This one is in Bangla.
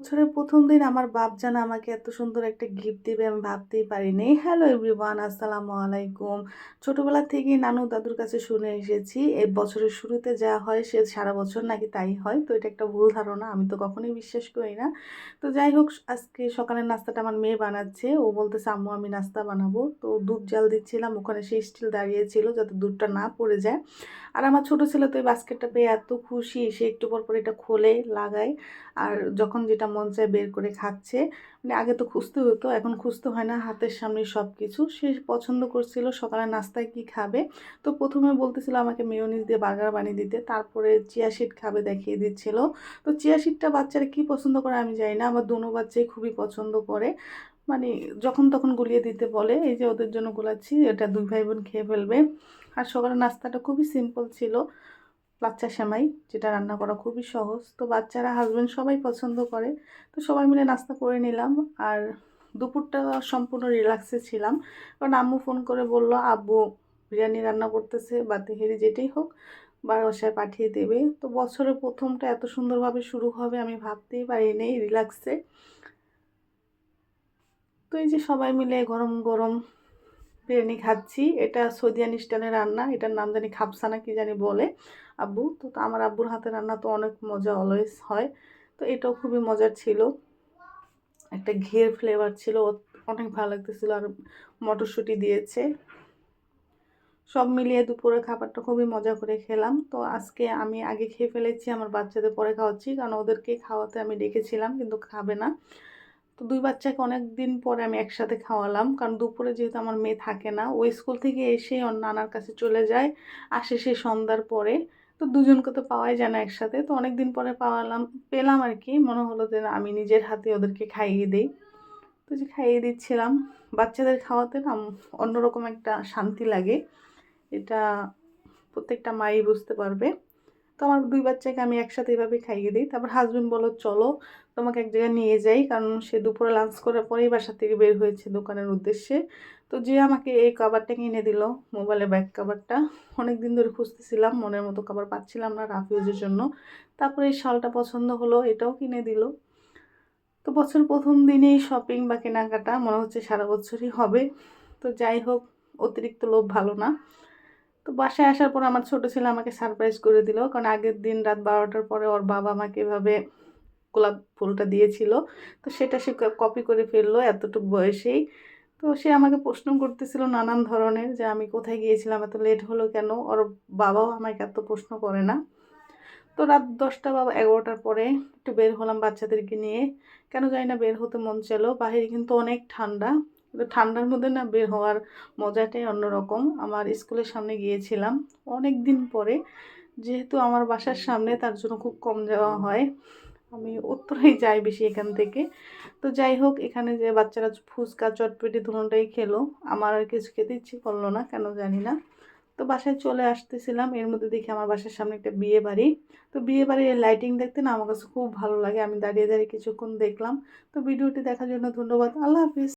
বছরের প্রথম দিন আমার বাপ জানা আমাকে এত সুন্দর একটা গিফট দিবে আমি ভাবতেই পারিনি। হ্যালো এভরিওয়ান আসসালামু আলাইকুম। ছোটোবেলা থেকেই নানু দাদুর কাছে শুনে এসেছি। এই বছরের শুরুতে যা হয় সে সারা বছর নাকি তাই হয়। তো এটা একটা ভুল ধারণা, আমি তো কখনোই বিশ্বাস করি না। তো যাই হোক, আজকে সকালের নাস্তাটা আমার মেয়ে বানাচ্ছে। ও বলতেছে, আম্মু, আমি নাস্তা বানাবো। তো দুধ জাল দিচ্ছিলাম, ওখানে সেই স্টিল দাঁড়িয়েছিল যাতে দুধটা না পড়ে যায়। আর আমার ছোটো ছেলে তো এই বাস্কেটটা পেয়ে এত খুশি, সে একটু পর পর এটা খোলে, লাগায়। আর যখন যেটা মন চায় বের করে খাচ্ছে। মানে আগে তো খুঁজতে হতো, এখন খুঁজতে হয় না, হাতের সামনে সব কিছু সে পছন্দ করছিল সকালে নাস্তায় কি খাবে। তো প্রথমে বলতেছিল আমাকে মেয়নিজ দিয়ে বার্গার বানিয়ে দিতে, তারপরে চিয়া শিট খাবে দেখিয়ে দিচ্ছিল। তো চিয়া শিটটা বাচ্চারা কি পছন্দ করে আমি জানি না, আমার দোনো বাচ্চাই খুবই পছন্দ করে। মানে যখন তখন গুলিয়ে দিতে বলে, এই যে ওদের জন্য গুলাচ্ছি, এটা দুই ভাই বোন খেয়ে ফেলবে। আর সকালের নাস্তাটা খুবই সিম্পল ছিল। বাচ্চা সেমাই, যেটা রান্না করা খুবই সহজ। তো বাচ্চারা হাজব্যান্ড সবাই পছন্দ করে। তো সবাই মিলে নাস্তা করে নিলাম। আর দুপুরটা সম্পূর্ণ রিল্যাক্সে ছিলাম। কারণ আম্মু ফোন করে বলল, আব্বু, বিরিয়ানি রান্না করতেছে, বা তেহেরি যেটাই হোক, বা বাসায় পাঠিয়ে দেবে। তো বছরের প্রথমটা এত সুন্দরভাবে শুরু হবে আমি ভাবতেই পারি নেই রিল্যাক্সে তো এই যে সবাই মিলে গরম গরম বিরিয়ানি খাচ্ছি। এটা সৌদিয়ান স্টাইলের রান্না। এটার নাম জানি খাপসানা, কি জানি বলে। আব্বু। তো আমার আব্বুর হাতে রান্না তো অনেক মজা অলওয়েজ হয়। তো এটাও খুবই মজার ছিল। একটা ঘের ফ্লেভার ছিল অনেক ভালো লাগতেছিল আর মটরশুঁটি দিয়েছে। সব মিলিয়ে দুপুরে খাবারটা খুবই মজা করে খেলাম। তো আজকে আমি আগে খেয়ে ফেলেছি, আমার বাচ্চাদের পরে খাওয়াচ্ছি, কারণ ওদেরকে খাওয়াতে আমি ডেকেছিলাম, কিন্তু খাবে না। তো দুই বাচ্চাকে অনেক দিন পরে আমি একসাথে খাওয়ালাম, কারণ দুপুরে যেহেতু আমার মেয়ে থাকে না ওই স্কুল থেকে এসে ওর নানার কাছে চলে যায়, আসে সে সন্ধ্যার পরে। তো দুজনকে তো পাওয়াই যায় না একসাথে। তো অনেক দিন পরে পাওয়ালাম, পেলাম আর কি মনে হলো যে আমি নিজের হাতে ওদেরকে খাইয়ে দিই। তো যে খাইয়ে দিচ্ছিলাম, বাচ্চাদের খাওয়াতে না অন্যরকম একটা শান্তি লাগে। এটা প্রত্যেকটা মাই বুঝতে পারবে। তো আমার দুই বাচ্চাকে আমি একসাথে এভাবে খাইয়ে দিই। তারপর হাজব্যান্ড বলো চলো, তোমাকে এক জায়গায় নিয়ে যাই। কারণ সে দুপুরে লাঞ্চ করার পরেই বাসা থেকে বের হয়েছে দোকানের উদ্দেশ্যে। তো যে আমাকে এই কাবারটা কিনে দিল মোবাইলের ব্যাক কাভারটা অনেক দিন ধরে খুঁজতেছিলাম, মনের মতো কাবার পাচ্ছিলাম না রাফিউজের জন্য। তারপরে এই শালটা পছন্দ হলো, এটাও কিনে দিল। তো বছর প্রথম দিনেই শপিং বা কেনাকাটা মনে হচ্ছে সারা বছরই হবে। তো যাই হোক, অতিরিক্ত লোভ ভালো না। তো বাসায় আসার পর আমার ছোটো ছেলে আমাকে সারপ্রাইজ করে দিল। কারণ আগের দিন রাত বারোটার পরে ওর বাবা আমাকে এভাবে গোলাপ ফুলটা দিয়েছিল। তো সেটা সে কপি করে ফেলল এতটুকু বয়সেই। তো সে আমাকে প্রশ্ন করতেছিল নানান ধরনের যে আমি কোথায় গিয়েছিলাম, এত লেট হলো কেন? ওর বাবাও আমাকে এত প্রশ্ন করে না। তো রাত দশটা বা এগারোটার পরে একটু বের হলাম বাচ্চাদেরকে নিয়ে। কেন জানি না বের হতে মন চাইলো। বাহিরে কিন্তু অনেক ঠান্ডা। কিন্তু ঠান্ডার মধ্যে না বের হওয়ার মজাটাই অন্যরকম। আমার স্কুলের সামনে গিয়েছিলাম অনেক দিন পরে। যেহেতু আমার বাসার সামনে তার জন্য খুব কম যাওয়া হয়। আমি উত্তরেই যাই বেশি এখান থেকে। তো যাই হোক, এখানে যে বাচ্চারা ফুচকা, চটপেটি দুটাই খেলো। আমার আর কিছু খেতে ইচ্ছে করল না, কেন জানি না। তো বাসায় চলে আসতেছিলাম। এর মধ্যে দেখি আমার বাসার সামনে একটা বিয়ে বাড়ি। তো বিয়ে বাড়ির লাইটিং দেখতে না আমার কাছে খুব ভালো লাগে। আমি দাঁড়িয়ে দাঁড়িয়ে কিছুক্ষণ দেখলাম। তো ভিডিওটি দেখার জন্য ধন্যবাদ। আল্লাহ হাফিজ।